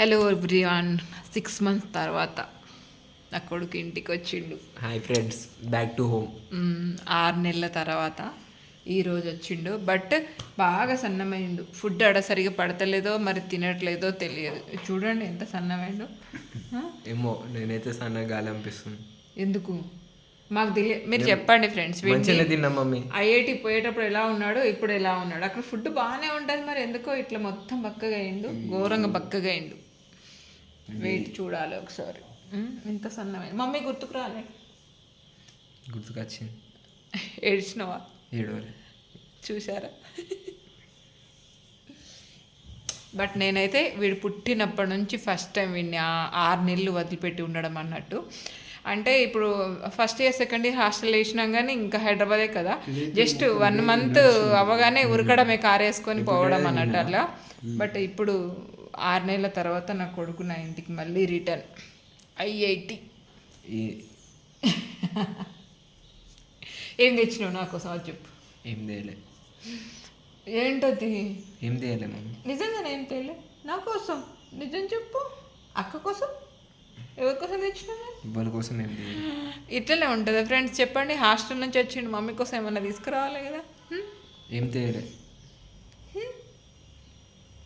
Hello everyone. Six months తర్వాత నా కొడుకు ఇంటికి వచ్చిండు hi friends back to home ఆరు నెలల తర్వాత ఈరోజు వచ్చిండు. బట్ బాగా సన్నమైండు. ఫుడ్ ఆడ సరిగా పడతలేదో మరి తినట్లేదో తెలియదు. చూడండి ఎంత సన్నమైండు? ఏమో నేనైతే సన్నగా గాలి అనిపిస్తుంది. ఎందుకు? మాకు తెలియదు మీరు చెప్పండి ఫ్రెండ్స్ ఐఐటి పోయేటప్పుడు ఎలా ఉన్నాడు ఇప్పుడు ఎలా ఉన్నాడు. అక్కడ ఫుడ్ బాగానే ఉంటుంది మరి. ఎందుకో ఇట్లా మొత్తం బక్కగా అయిండు. ఘోరంగా బక్కగా అయిండు. వెయిట్ చూడాలి ఒకసారి. ఇంత సన్నమైన. మమ్మీ గుర్తుకు రాలే. గుర్తుకొచ్చింది. ఏడ్చినవా? ఏడవలే. చూసారా బట్ నేనైతే వీడు పుట్టినప్పటి నుంచి ఫస్ట్ టైం వీడిని ఆరు నెలలు వదిలిపెట్టి ఉండడం అన్నట్టు. అంటే ఇప్పుడు first year second year hostel వేసినాం కానీ ఇంకా హైదరాబాదే కదా. జస్ట్ వన్ మంత్ అవ్వగానే ఉరకడమే కారు వేసుకొని పోవడం అన్నట్టు అట్లా. బట్ ఇప్పుడు ఆరు నెలల తర్వాత నా కొడుకు నా ఇంటికి మళ్ళీ రిటర్న్ ఐఐటి. ఏం తెచ్చినావు నా కోసం అది చెప్పు. ఏం తేలే. ఏంటది ఏం తేలే నిజంగా ఏం తేలే? నా కోసం. నిజం చెప్పు. అక్క కోసం? ఎవరి కోసం తెచ్చినావు? ఇవ్వల కోసం ఏం ఇట్లనే ఉంటుందా. ఫ్రెండ్స్ చెప్పండి. హాస్టల్ నుంచి వచ్చిండు. మమ్మీ కోసం ఏమన్నా తీసుకురావాలి కదా? ఏం తేలే.